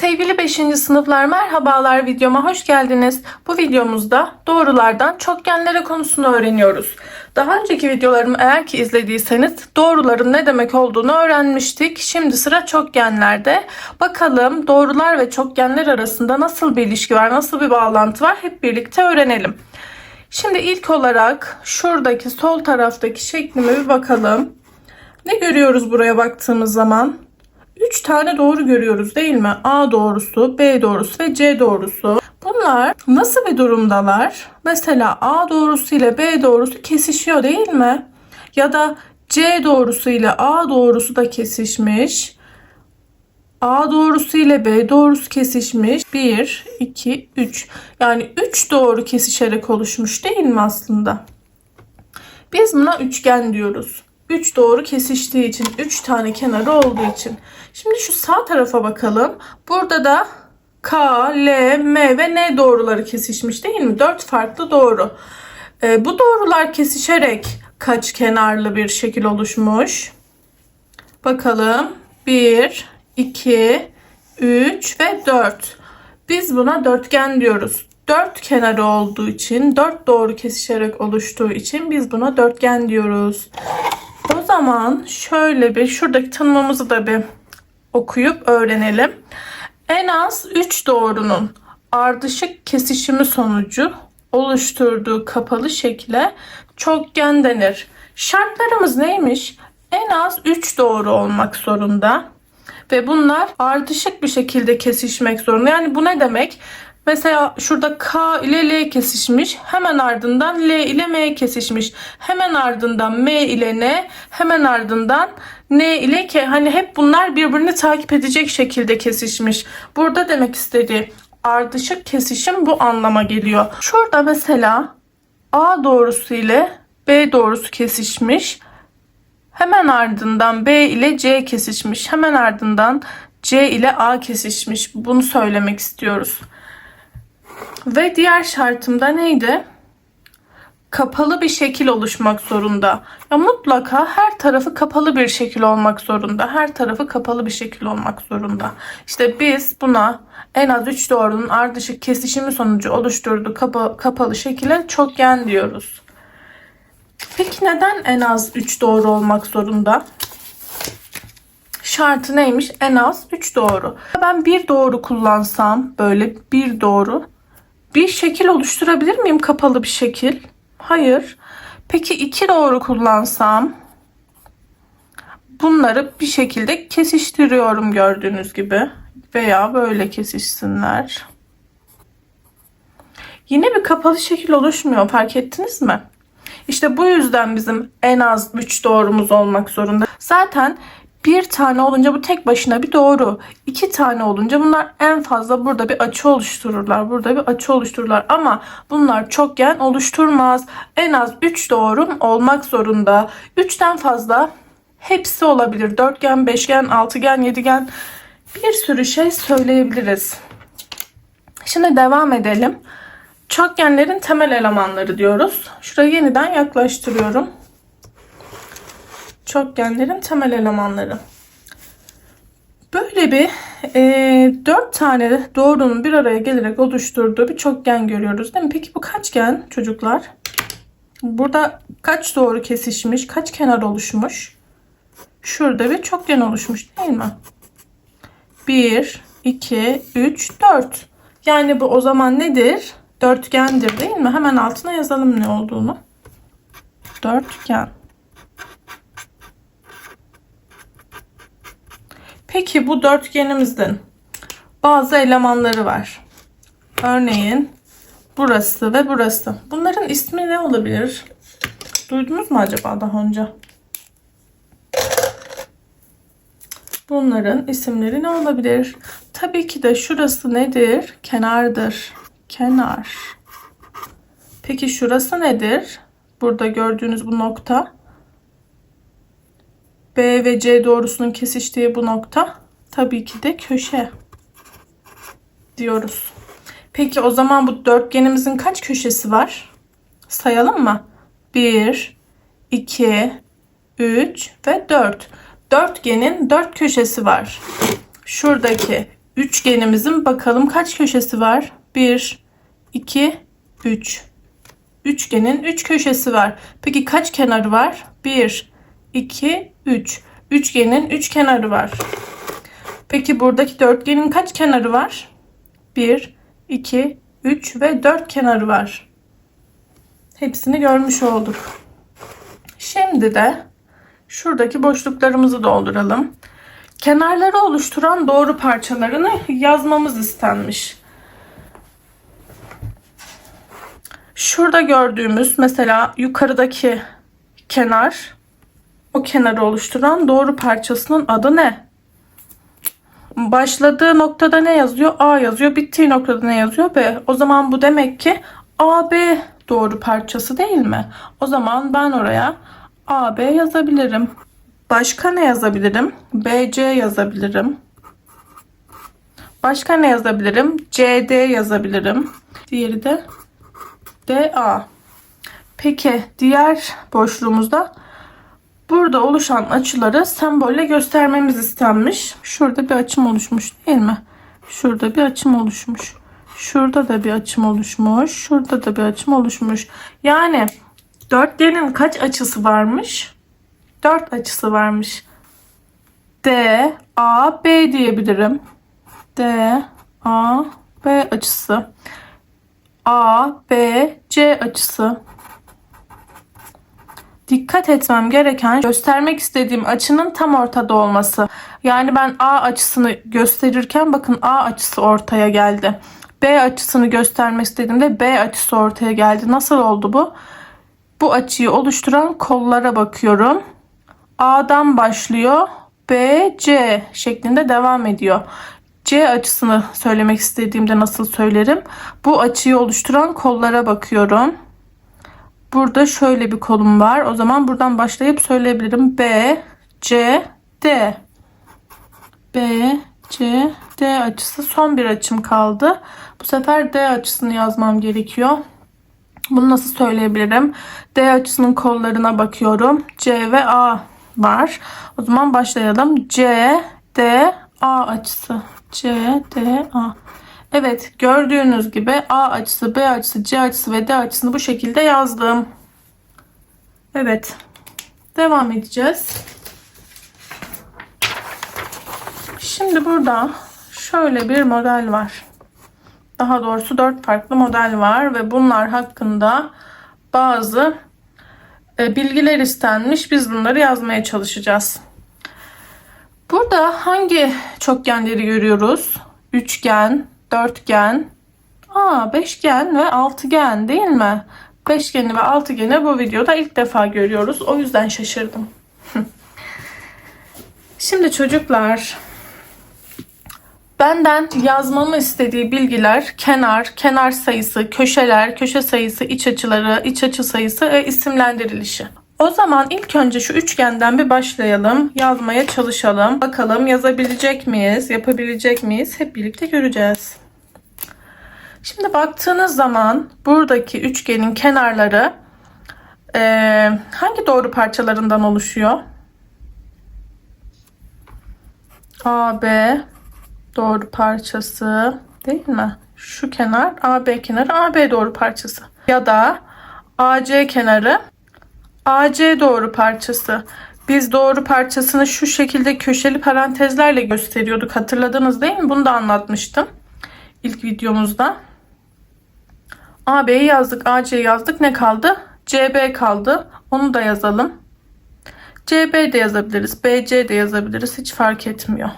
Sevgili 5. sınıflar merhabalar videoma hoş geldiniz. Bu videomuzda doğrulardan çokgenlere konusunu öğreniyoruz. Daha önceki videolarımı eğer ki izlediyseniz doğruların ne demek olduğunu öğrenmiştik. Şimdi sıra çokgenlerde. Bakalım doğrular ve çokgenler arasında nasıl bir ilişki var, nasıl bir bağlantı var hep birlikte öğrenelim. Şimdi ilk olarak şuradaki sol taraftaki şeklime bir bakalım. Ne görüyoruz buraya baktığımız zaman? 3 tane doğru görüyoruz değil mi? A doğrusu, B doğrusu ve C doğrusu. Bunlar nasıl bir durumdalar? Mesela A doğrusu ile B doğrusu kesişiyor değil mi? Ya da C doğrusu ile A doğrusu da kesişmiş. A doğrusu ile B doğrusu kesişmiş. 1, 2, 3. Yani 3 doğru kesişerek oluşmuş değil mi aslında? Biz buna üçgen diyoruz. 3 doğru kesiştiği için 3 tane kenarı olduğu için. Şimdi şu sağ tarafa bakalım. Burada da K, L, M ve N doğruları kesişmiş değil mi? 4 farklı doğru. Ee, bu doğrular kesişerek kaç kenarlı bir şekil oluşmuş? Bakalım. 1, 2, 3 ve 4. Biz buna dörtgen diyoruz. Dört kenarı olduğu için, dört doğru kesişerek oluştuğu için biz buna dörtgen diyoruz. O zaman şöyle bir şuradaki tanımımızı da bir okuyup öğrenelim. En az 3 doğrunun ardışık kesişimi sonucu oluşturduğu kapalı şekle çokgen denir. Şartlarımız neymiş? En az 3 doğru olmak zorunda ve bunlar ardışık bir şekilde kesişmek zorunda. Yani bu ne demek? Mesela şurada K ile L kesişmiş. Hemen ardından L ile M kesişmiş. Hemen ardından M ile N. Hemen ardından N ile K. Hani hep bunlar birbirini takip edecek şekilde kesişmiş. Burada demek istediği ardışık kesişim bu anlama geliyor. Şurada mesela A doğrusu ile B doğrusu kesişmiş. Hemen ardından B ile C kesişmiş. Hemen ardından C ile A kesişmiş. Bunu söylemek istiyoruz. Ve diğer şartım da neydi? Kapalı bir şekil oluşmak zorunda. Ya mutlaka her tarafı kapalı bir şekil olmak zorunda. Her tarafı kapalı bir şekil olmak zorunda. İşte biz buna en az 3 doğrunun ardışık kesişimi sonucu oluşturduğu kapa kapalı şekile çokgen diyoruz. Peki neden en az 3 doğru olmak zorunda? Şartı neymiş? En az 3 doğru. Ben bir doğru kullansam böyle bir doğru bir şekil oluşturabilir miyim kapalı bir şekil? Hayır. Peki iki doğru kullansam bunları bir şekilde kesiştiriyorum gördüğünüz gibi veya böyle kesişsinler. Yine bir kapalı şekil oluşmuyor fark ettiniz mi? İşte bu yüzden bizim en az 3 doğrumuz olmak zorunda. Zaten bir tane olunca bu tek başına bir doğru. İki tane olunca bunlar en fazla burada bir açı oluştururlar. Burada bir açı oluştururlar. Ama bunlar çokgen oluşturmaz. En az 3 doğrum olmak zorunda. 3'ten fazla hepsi olabilir. Dörtgen, beşgen, altıgen, yedigen bir sürü şey söyleyebiliriz. Şimdi devam edelim. Çokgenlerin temel elemanları diyoruz. Şurayı yeniden yaklaştırıyorum çokgenlerin temel elemanları. Böyle bir e, 4 tane doğrunun bir araya gelerek oluşturduğu bir çokgen görüyoruz değil mi? Peki bu kaçgen çocuklar? Burada kaç doğru kesişmiş, kaç kenar oluşmuş? Şurada bir çokgen oluşmuş değil mi? 1, 2, 3, 4. Yani bu o zaman nedir? Dörtgendir değil mi? Hemen altına yazalım ne olduğunu. Dörtgen. Peki bu dörtgenimizin bazı elemanları var. Örneğin burası ve burası. Bunların ismi ne olabilir? Duydunuz mu acaba daha önce? Bunların isimleri ne olabilir? Tabii ki de şurası nedir? Kenardır. Kenar. Peki şurası nedir? Burada gördüğünüz bu nokta. B ve C doğrusunun kesiştiği bu nokta tabii ki de köşe diyoruz. Peki o zaman bu dörtgenimizin kaç köşesi var? Sayalım mı? 1, 2, 3 ve 4. Dörtgenin 4 köşesi var. Şuradaki üçgenimizin bakalım kaç köşesi var? 1, 2, 3. Üçgenin 3 köşesi var. Peki kaç kenarı var? 1, 2, 3. Üçgenin 3 kenarı var. Peki buradaki dörtgenin kaç kenarı var? 1, 2, 3 ve 4 kenarı var. Hepsini görmüş olduk. Şimdi de şuradaki boşluklarımızı dolduralım. Kenarları oluşturan doğru parçalarını yazmamız istenmiş. Şurada gördüğümüz mesela yukarıdaki kenar o kenarı oluşturan doğru parçasının adı ne? Başladığı noktada ne yazıyor? A yazıyor. Bittiği noktada ne yazıyor? B. O zaman bu demek ki AB doğru parçası değil mi? O zaman ben oraya AB yazabilirim. Başka ne yazabilirim? BC yazabilirim. Başka ne yazabilirim? CD yazabilirim. Diğeri de DA. Peki diğer boşluğumuzda burada oluşan açıları sembolle göstermemiz istenmiş. Şurada bir açım oluşmuş değil mi? Şurada bir açım oluşmuş. Şurada da bir açım oluşmuş. Şurada da bir açım oluşmuş. Yani dörtgenin kaç açısı varmış? 4 açısı varmış. D, A, B diyebilirim. D, A, B açısı. A, B, C açısı. Dikkat etmem gereken göstermek istediğim açının tam ortada olması. Yani ben A açısını gösterirken bakın A açısı ortaya geldi. B açısını göstermek istediğimde B açısı ortaya geldi. Nasıl oldu bu? Bu açıyı oluşturan kollara bakıyorum. A'dan başlıyor. B, C şeklinde devam ediyor. C açısını söylemek istediğimde nasıl söylerim? Bu açıyı oluşturan kollara bakıyorum. Burada şöyle bir kolum var. O zaman buradan başlayıp söyleyebilirim. B, C, D. B, C, D açısı son bir açım kaldı. Bu sefer D açısını yazmam gerekiyor. Bunu nasıl söyleyebilirim? D açısının kollarına bakıyorum. C ve A var. O zaman başlayalım. C, D, A açısı. C, D, A. Evet gördüğünüz gibi A açısı, B açısı, C açısı ve D açısını bu şekilde yazdım. Evet. Devam edeceğiz. Şimdi burada şöyle bir model var. Daha doğrusu dört farklı model var ve bunlar hakkında bazı e, bilgiler istenmiş. Biz bunları yazmaya çalışacağız. Burada hangi çokgenleri görüyoruz? Üçgen, dörtgen, aa, beşgen ve altıgen değil mi? Beşgeni ve altıgeni bu videoda ilk defa görüyoruz. O yüzden şaşırdım. Şimdi çocuklar Benden yazmamı istediği bilgiler kenar, kenar sayısı, köşeler, köşe sayısı, iç açıları, iç açı sayısı ve isimlendirilişi. O zaman ilk önce şu üçgenden bir başlayalım. Yazmaya çalışalım. Bakalım yazabilecek miyiz? Yapabilecek miyiz? Hep birlikte göreceğiz. Şimdi baktığınız zaman buradaki üçgenin kenarları e, hangi doğru parçalarından oluşuyor? A, B, doğru parçası değil mi? Şu kenar AB kenarı AB doğru parçası. Ya da AC kenarı AC doğru parçası. Biz doğru parçasını şu şekilde köşeli parantezlerle gösteriyorduk. Hatırladınız değil mi? Bunu da anlatmıştım. ilk videomuzda. AB'yi yazdık. AC yazdık. Ne kaldı? CB kaldı. Onu da yazalım. CB de yazabiliriz. BC de yazabiliriz. Hiç fark etmiyor.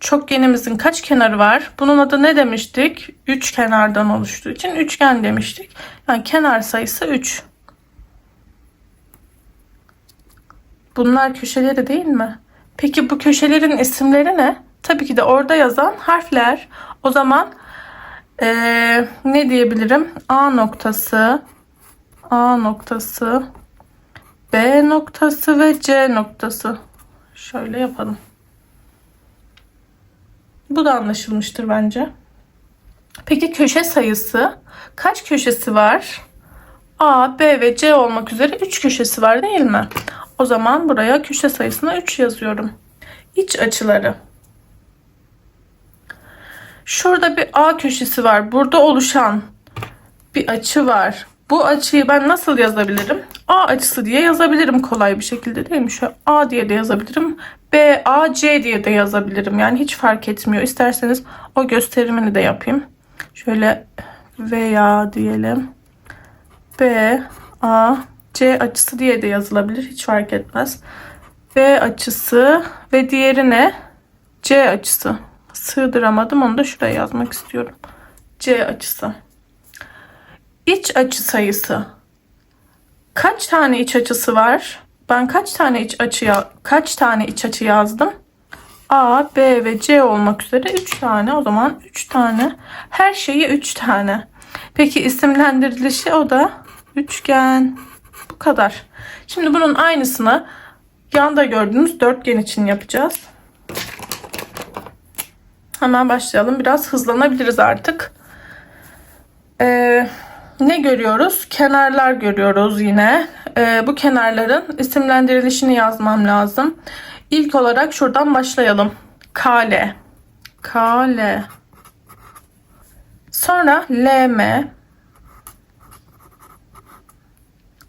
Çokgenimizin kaç kenarı var? Bunun adı ne demiştik? 3 kenardan oluştuğu için üçgen demiştik. Yani kenar sayısı 3. Bunlar köşeleri değil mi? Peki bu köşelerin isimleri ne? Tabii ki de orada yazan harfler. O zaman ee, ne diyebilirim? A noktası, A noktası, B noktası ve C noktası. Şöyle yapalım. Bu da anlaşılmıştır bence. Peki köşe sayısı kaç köşesi var? A, B ve C olmak üzere 3 köşesi var değil mi? O zaman buraya köşe sayısına 3 yazıyorum. İç açıları. Şurada bir A köşesi var. Burada oluşan bir açı var. Bu açıyı ben nasıl yazabilirim? A açısı diye yazabilirim kolay bir şekilde değil mi? Şöyle A diye de yazabilirim. B, A, C diye de yazabilirim. Yani hiç fark etmiyor. İsterseniz o gösterimini de yapayım. Şöyle veya diyelim. B, A, C açısı diye de yazılabilir. Hiç fark etmez. B açısı ve diğeri ne? C açısı. Sığdıramadım. Onu da şuraya yazmak istiyorum. C açısı. İç açı sayısı. Kaç tane iç açısı var? Ben kaç tane iç açıya kaç tane iç açı yazdım? A, B ve C olmak üzere 3 tane. O zaman 3 tane. Her şeyi 3 tane. Peki isimlendirilişi o da üçgen. Kadar. Şimdi bunun aynısını yanda gördüğünüz dörtgen için yapacağız. Hemen başlayalım. Biraz hızlanabiliriz artık. Ee, ne görüyoruz? Kenarlar görüyoruz yine. Ee, bu kenarların isimlendirilişini yazmam lazım. İlk olarak şuradan başlayalım. Kale. Kale. Sonra LM.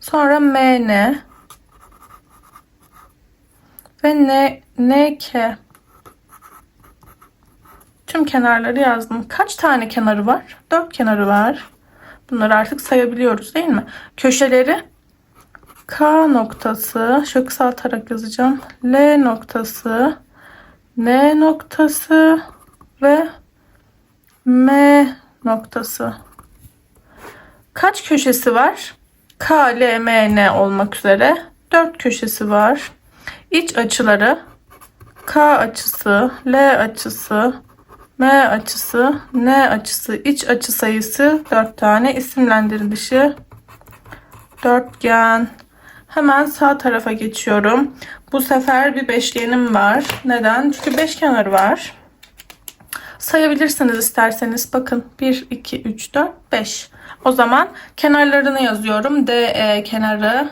Sonra MN. Ve N, NK. Tüm kenarları yazdım. Kaç tane kenarı var? Dört kenarı var. Bunları artık sayabiliyoruz değil mi? Köşeleri K noktası. Şöyle kısaltarak yazacağım. L noktası. N noktası. Ve M noktası. Kaç köşesi var? K, L, M, N olmak üzere. Dört köşesi var. İç açıları K açısı, L açısı, M açısı, N açısı, iç açı sayısı 4 tane. İsimlendirilişi dörtgen. Hemen sağ tarafa geçiyorum. Bu sefer bir beşgenim var. Neden? Çünkü beş kenarı var. Sayabilirsiniz isterseniz. Bakın 1, 2, 3, 4, 5. O zaman kenarlarını yazıyorum. DE kenarı,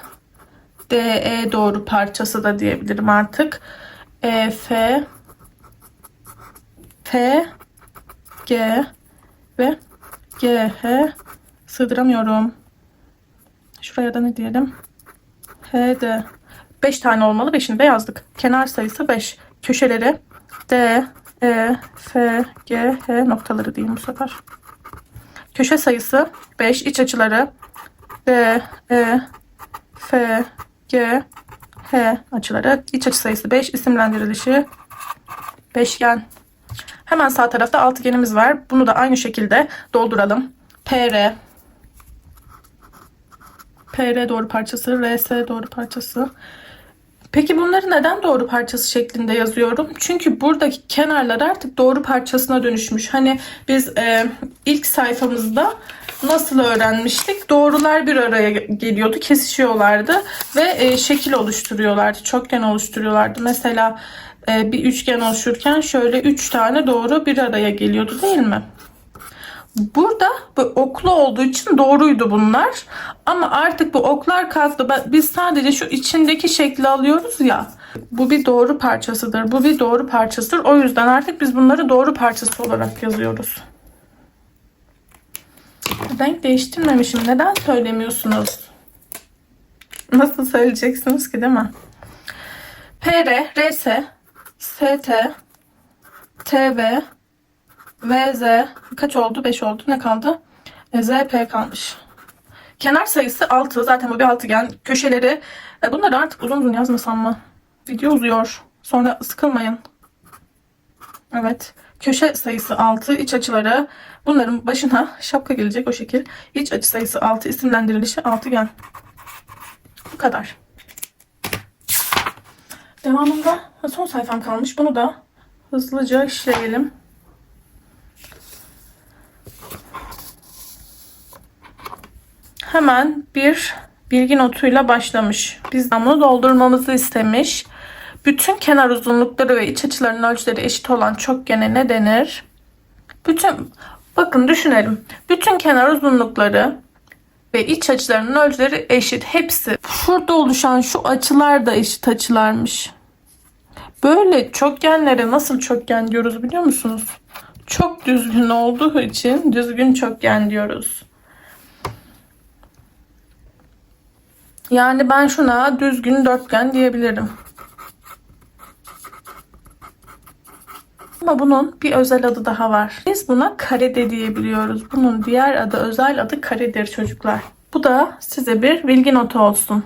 DE doğru parçası da diyebilirim artık. EF, F, G ve GH sığdıramıyorum. Şuraya da ne diyelim? HD. 5 tane olmalı. 5'ini de yazdık. Kenar sayısı 5. Köşeleri D, E, F, G, H noktaları diyeyim bu sefer. Köşe sayısı 5. iç açıları D, E, F, G, H açıları. İç açı sayısı 5. isimlendirilişi beşgen. Hemen sağ tarafta altıgenimiz var. Bunu da aynı şekilde dolduralım. PR PR doğru parçası, RS doğru parçası. Peki bunları neden doğru parçası şeklinde yazıyorum? Çünkü buradaki kenarlar artık doğru parçasına dönüşmüş. Hani biz e, ilk sayfamızda nasıl öğrenmiştik? Doğrular bir araya geliyordu, kesişiyorlardı ve e, şekil oluşturuyorlardı, çokgen oluşturuyorlardı. Mesela e, bir üçgen oluşurken şöyle üç tane doğru bir araya geliyordu değil mi? Burada bu oklu olduğu için doğruydu bunlar. Ama artık bu oklar kalktı. Biz sadece şu içindeki şekli alıyoruz ya. Bu bir doğru parçasıdır. Bu bir doğru parçasıdır. O yüzden artık biz bunları doğru parçası olarak yazıyoruz. Renk değiştirmemişim. Neden söylemiyorsunuz? Nasıl söyleyeceksiniz ki değil mi? PR, RS, ST, TV, VZ kaç oldu? 5 oldu. Ne kaldı? E, ZP kalmış. Kenar sayısı 6. Zaten bu bir altıgen. Köşeleri e, bunları artık uzun uzun yazmasam mı? Video uzuyor. Sonra sıkılmayın. Evet. Köşe sayısı 6. iç açıları bunların başına şapka gelecek o şekil. İç açı sayısı 6. isimlendirilişi altıgen. Bu kadar. Devamında son sayfam kalmış. Bunu da hızlıca işleyelim. Hemen bir bilgi notuyla başlamış. Bizden bunu doldurmamızı istemiş. Bütün kenar uzunlukları ve iç açılarının ölçüleri eşit olan çokgene ne denir? Bütün bakın düşünelim. Bütün kenar uzunlukları ve iç açılarının ölçüleri eşit. Hepsi. Şurada oluşan şu açılar da eşit açılarmış. Böyle çokgenlere nasıl çokgen diyoruz biliyor musunuz? çok düzgün olduğu için düzgün çokgen diyoruz. Yani ben şuna düzgün dörtgen diyebilirim. Ama bunun bir özel adı daha var. Biz buna kare de diyebiliyoruz. Bunun diğer adı, özel adı karedir çocuklar. Bu da size bir bilgi notu olsun.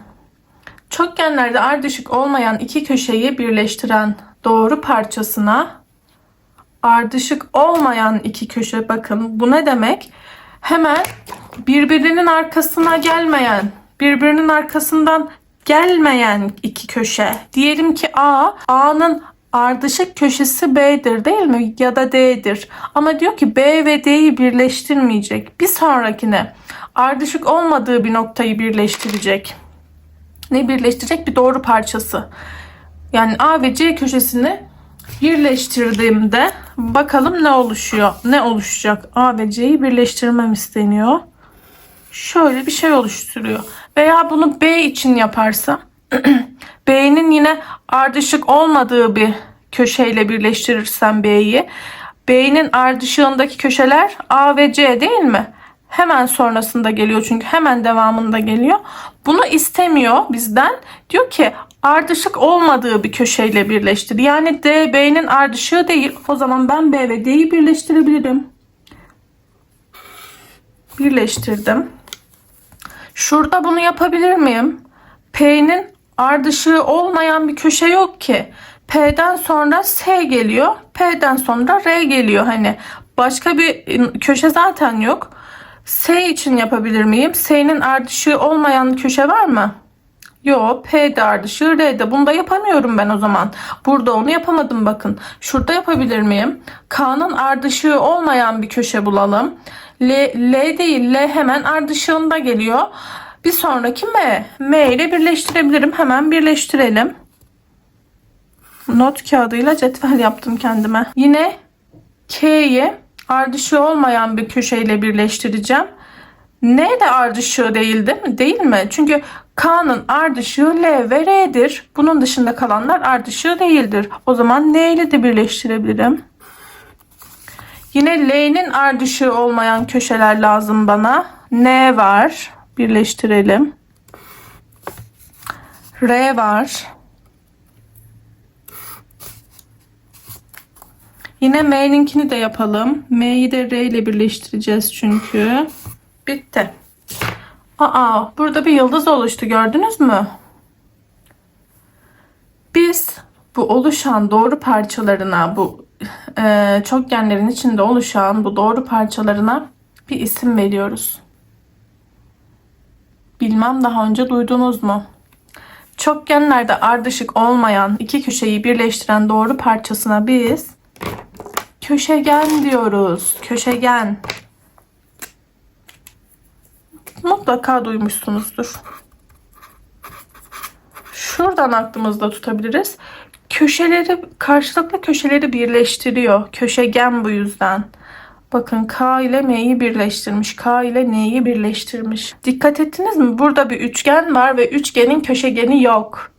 Çokgenlerde ardışık olmayan iki köşeyi birleştiren doğru parçasına ardışık olmayan iki köşe bakın bu ne demek? Hemen birbirinin arkasına gelmeyen, birbirinin arkasından gelmeyen iki köşe. Diyelim ki A, A'nın ardışık köşesi B'dir değil mi? Ya da D'dir. Ama diyor ki B ve D'yi birleştirmeyecek. Bir sonrakine ardışık olmadığı bir noktayı birleştirecek. Ne birleştirecek? Bir doğru parçası. Yani A ve C köşesini birleştirdiğimde bakalım ne oluşuyor? Ne oluşacak? A ve C'yi birleştirmem isteniyor. Şöyle bir şey oluşturuyor. Veya bunu B için yaparsa B'nin yine ardışık olmadığı bir köşeyle birleştirirsem B'yi B'nin ardışığındaki köşeler A ve C değil mi? Hemen sonrasında geliyor çünkü hemen devamında geliyor. Bunu istemiyor bizden. Diyor ki ardışık olmadığı bir köşeyle birleştir. Yani D B'nin ardışığı değil. O zaman ben B ve D'yi birleştirebilirim. Birleştirdim. Şurada bunu yapabilir miyim? P'nin ardışığı olmayan bir köşe yok ki. P'den sonra S geliyor. P'den sonra R geliyor. Hani başka bir köşe zaten yok. S için yapabilir miyim? S'nin ardışığı olmayan köşe var mı? Yok. P'de ardışığı R'de. Bunda yapamıyorum ben o zaman. Burada onu yapamadım bakın. Şurada yapabilir miyim? K'nın ardışığı olmayan bir köşe bulalım. L, L değil. L hemen ardışığında geliyor. Bir sonraki M. M ile birleştirebilirim. Hemen birleştirelim. Not kağıdıyla cetvel yaptım kendime. Yine K'yi ardışığı olmayan bir köşeyle birleştireceğim. N de ardışığı değil değil mi? Değil mi? Çünkü K'nın ardışığı L ve R'dir. Bunun dışında kalanlar ardışığı değildir. O zaman N ile de birleştirebilirim. Yine L'nin ardışığı olmayan köşeler lazım bana. N var. Birleştirelim. R var. Yine M'ninkini de yapalım. M'yi de R ile birleştireceğiz çünkü. Bitti. Aa, burada bir yıldız oluştu gördünüz mü? Biz bu oluşan doğru parçalarına, bu e, çokgenlerin içinde oluşan bu doğru parçalarına bir isim veriyoruz. Bilmem daha önce duydunuz mu? Çokgenlerde ardışık olmayan iki köşeyi birleştiren doğru parçasına biz köşegen diyoruz. Köşegen. Mutlaka duymuşsunuzdur. Şuradan aklımızda tutabiliriz. Köşeleri, karşılıklı köşeleri birleştiriyor. Köşegen bu yüzden. Bakın K ile M'yi birleştirmiş. K ile N'yi birleştirmiş. Dikkat ettiniz mi? Burada bir üçgen var ve üçgenin köşegeni yok.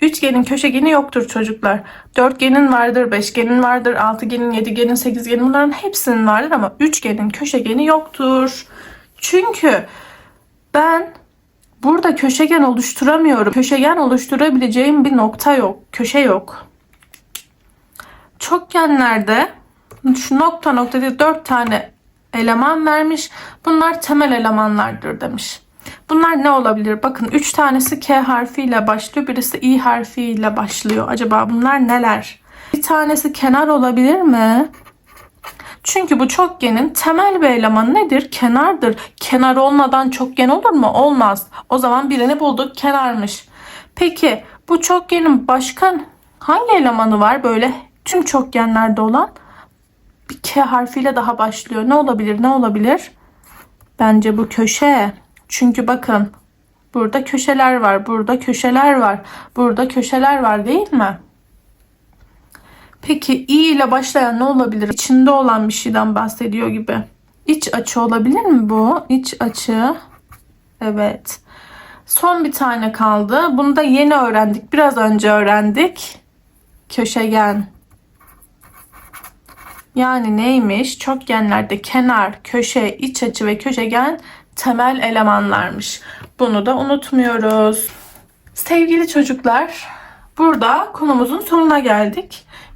Üçgenin köşegeni yoktur çocuklar. Dörtgenin vardır, beşgenin vardır, altıgenin, yedigenin, sekizgenin bunların hepsinin vardır ama üçgenin köşegeni yoktur. Çünkü ben burada köşegen oluşturamıyorum. Köşegen oluşturabileceğim bir nokta yok. Köşe yok. Çokgenlerde şu nokta nokta diye dört tane eleman vermiş. Bunlar temel elemanlardır demiş. Bunlar ne olabilir? Bakın 3 tanesi K harfiyle başlıyor. Birisi I harfiyle başlıyor. Acaba bunlar neler? Bir tanesi kenar olabilir mi? Çünkü bu çokgenin temel bir elemanı nedir? Kenardır. Kenar olmadan çokgen olur mu? Olmaz. O zaman birini bulduk. Kenarmış. Peki bu çokgenin başka hangi elemanı var? Böyle tüm çokgenlerde olan bir K harfiyle daha başlıyor. Ne olabilir? Ne olabilir? Bence bu köşe. Çünkü bakın burada köşeler var, burada köşeler var, burada köşeler var değil mi? Peki i ile başlayan ne olabilir? İçinde olan bir şeyden bahsediyor gibi. İç açı olabilir mi bu? İç açı. Evet. Son bir tane kaldı. Bunu da yeni öğrendik. Biraz önce öğrendik. Köşegen. Yani neymiş? Çokgenlerde kenar, köşe, iç açı ve köşegen temel elemanlarmış. Bunu da unutmuyoruz. Sevgili çocuklar, burada konumuzun sonuna geldik.